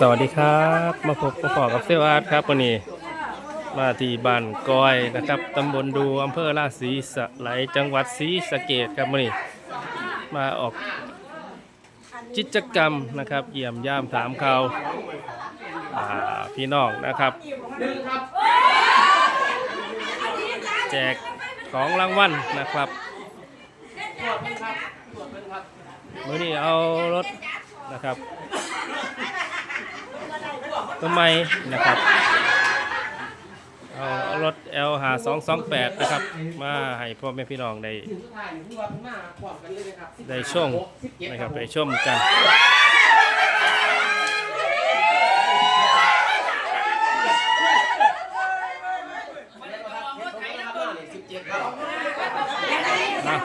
สวัสดีครับ มาพบมาพอกับเซลอาร์ตครับวันนี้มาที่บ้านกอยนะครับตำบลดูอำเภอราศีสะไหลจังหวัดศรีสะเกดครับวันนี้มาออกกิจกรรมนะครับเยี่ยมย่ามถามข่าวอ่าพี่น้องนะครับ แจกของรางวัลนะครับมื่อนี้เอารถ นะครับต้นไมนะครับเอารถ L หา228 นะครับ มาให้พ่อแม่พี่น้องได้ถึงสุดท้ายนี่คือว่าเพิ่งนะครับได้ช่วง17นะครับได้ชมกันนะ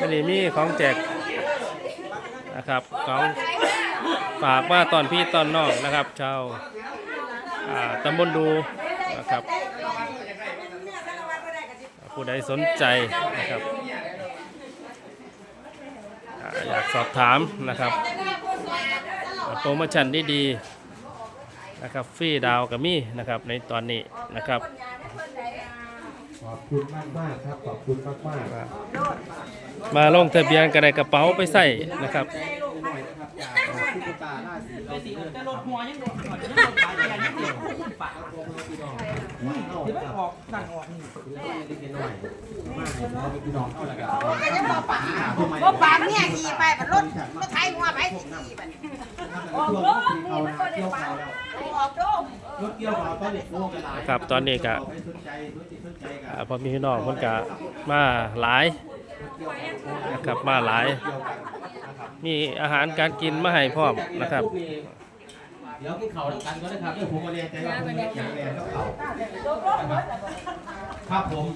วันนี้มีของแจก นะครับเของฝากมาตอนพี่ตอนน้องนะครับชาวตำบลดูนะครับผู้ใดสนใจนะครับอยากสอบถามนะครับโปรโมชั่นดีๆนะครับฟรีดาวกับมี่นะครับในตอนนี้นะครับ ขอบคุณมากมากๆครับ ขอบคุณมากมากๆมาลงทะเบียนกระไดกระเป๋าไปใส่นะครับหน่อยนะครับจากตุ๊กตาล่าสีเราสีแต่รถหัวยังโดนหัวยังโดนปลายยังเกี่ยวปากตัวมือพี่น้องที่มันออกสั่งออกนี่เล็กๆน้อยๆมาให้พ่อพี่น้องเอาละกันก็จะบอกปากบอกปากเนี่ยขี่ไปบัดรถรถไทยหัวไปสิขี่บัดออกรถเอานะเกี่ยวเขาแล้วออกโดม รถเกี่ยวเขาตอนเด็กโลกกันหลายครับตอนนี้ก็ไม่สนใจรถติดสนใจกัอ่าพอมีพี่น้องเพิ่นก็มาหลายนะครับมาหลาย มีอาหารการกินมาให้พร้อมนะครับเดี๋ยวกินเขาแล้วกันก็ได้ครับเดี๋ยวผมมาเรียนใจว่าผมเรียนอย่างแรงก็เขาครับผม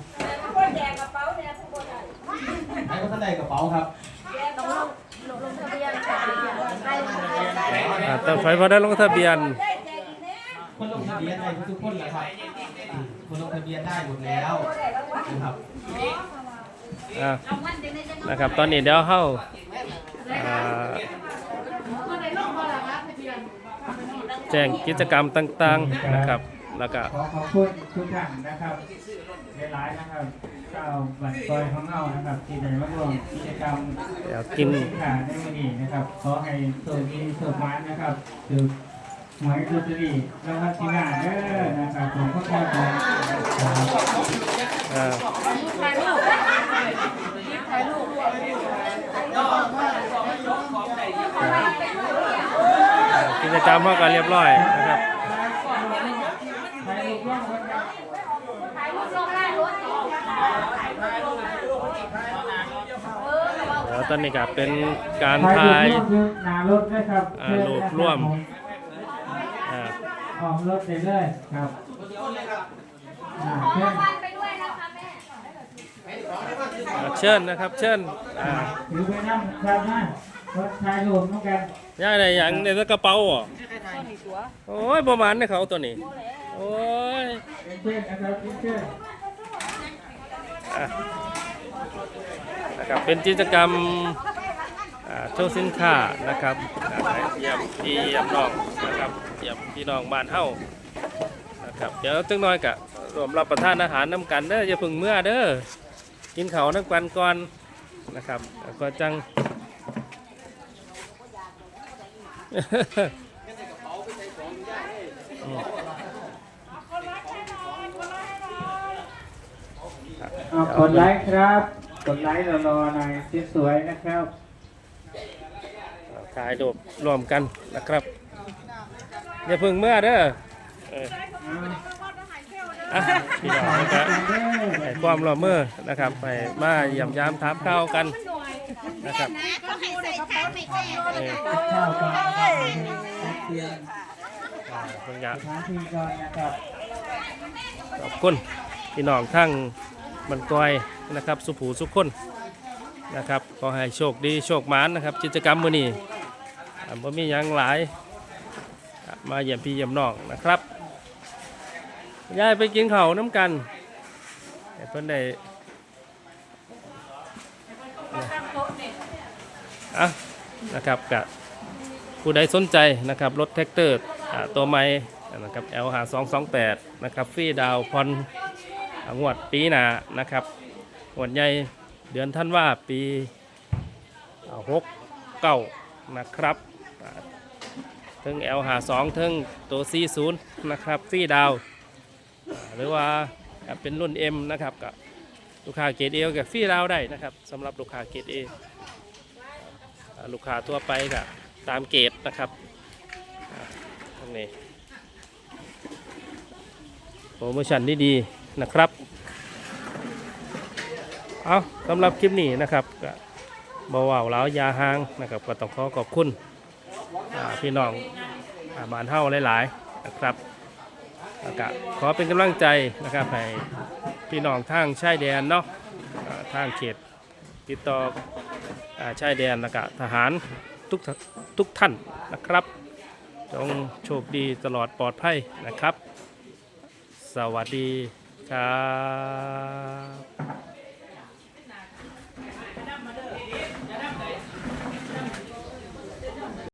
คนแดงกระเป๋าเนี่ยทุกคนเลยให้คนท่านใดกระเป๋าครับต้องลงลงทะเบียนค่ะให้ลงทะเบียนได้อ่าแต่ไฟพอได้ลงทะเบียน ได้แจกอีกแน่ คนลงทะเบียนได้ทุกคนแหละครับคนลงทะเบียนได้หมดแล้วนะครับอ่านะครับ ตอนนี้เดี๋ยวเข้าอ่าแจ้งกิจกรรมต่างๆนะครับ แล้วก็ ขอขอบคุณทุกท่านนะครับหลายๆนะครับเจ้าบัตรซอยของเรานะครับที่ได้มาร่วมกิจกรรมเดี๋ยวกิน สินค้าในวันนี้นะครับ ขอให้โชคดีโชคมันนะครับถือ หวยลอตเตอรี่แล้วก็ที่งานเด้อนะครับผมก็ขอขอบคุณอ่ายรูปกิจกรรมเข้ากันเรียบร้อยนะครับใครรู้เรื่องคนครับถ่ายรูปลงได้รถต่อเดี๋ยวตอนนี้ก็เป็นการใครถ่ายรู้เรื่องคือหนารถนะครับอ่ารูปร่วมอ่า ออกรถไปเลยครับอ่าเชิญไปด้วยนะคะแม่ อ่าเชิญนะครับ เชิญอ่าถือไปนั่งครับนะรถชายรวมต้องกันย่าได้หยังในกระเป๋าอะโอ้ยประมาณในเขาตัวนี้ โอ้ยเป็นเพื่อนนะครับเป็นเพื่อนอะนะครับเป็นกิจกรรมอ่า โชว์สินค้านะครับเยี่ยมพี่เยี่ยมน้องนะครับเยี่ยมพี่น้องบ้านเฮานะครับเดี๋ยวจังน้อยกะรวมรับประทานอาหารน้ำกันเด้ออย่าพึ่งเมื่อเด้อกินเขาน้ำกันก่อนนะครับก็จังเอากดไลค์ครับ กดไลค์รอๆหน่อยสวยๆนะครับ ถ่ายรูปรวมกันนะครับอย่าเพึ่งเมื่อเด้อเอออะพี่น้องนะครับให้ความร่วมมือนะครับ ไปมาเยี่ยมยามถามข่าวกันนะครับก็ให้ใส่ข้าวไม่แก่เออข้าวก่อนนะครับเตียมอ่าเพิ่นก็สถานที่ก่อนนะครับขอบคุณพี่น้องทั้งบันกอยนะครับ สุผูสุขคนนะครับขอให้โชคดีโชคหมานนะครับกิจกรรมมื้อนี้ บ่มียังหลายมาเยี่ยมพี่เยี่ยมน้องนะครับยายไปกินข้าวน้ำกันเพิ่นได้อะนะครับกะผู้ใดสนใจนะครับรถแท็กเตอร์อ่ตัวใหม่นะครับ L หา228นะครับฟรีดาวน์ผ่อนอ่างวดปีหน้านะครับงวดใหญ่เดือนท่านว่าปีหกเก้านะครับ อ่าถึง L หา2ถึงตัว40นะครับฟรีดาว หรือว่าเป็นรุ่น M นะครับกับลูกค้าเกรดเอกับฟรีดาวได้นะครับสำหรับลูกค้าเกรดเอลูกค้าทั่วไปก็ตามเกรดนะครับตรงนี้โปรโมชั่นดีๆนะครับเอาสำหรับคลิปนี้นะครับก็บาว่าแล้วยาหางนะครับก็ต้องขอขอบคุณ พี่น้องอบ้านเฮาหลายๆนะครับก็ขอเป็นกำลังใจนะครับให้พี่น้องทางชายแดนเนาะอ่าทางเขตติดต่ออชายแดนและก็ทหารทุกททุกท่านนะครับ จงโชคดีตลอดปลอดภัยนะครับ สวัสดีครับ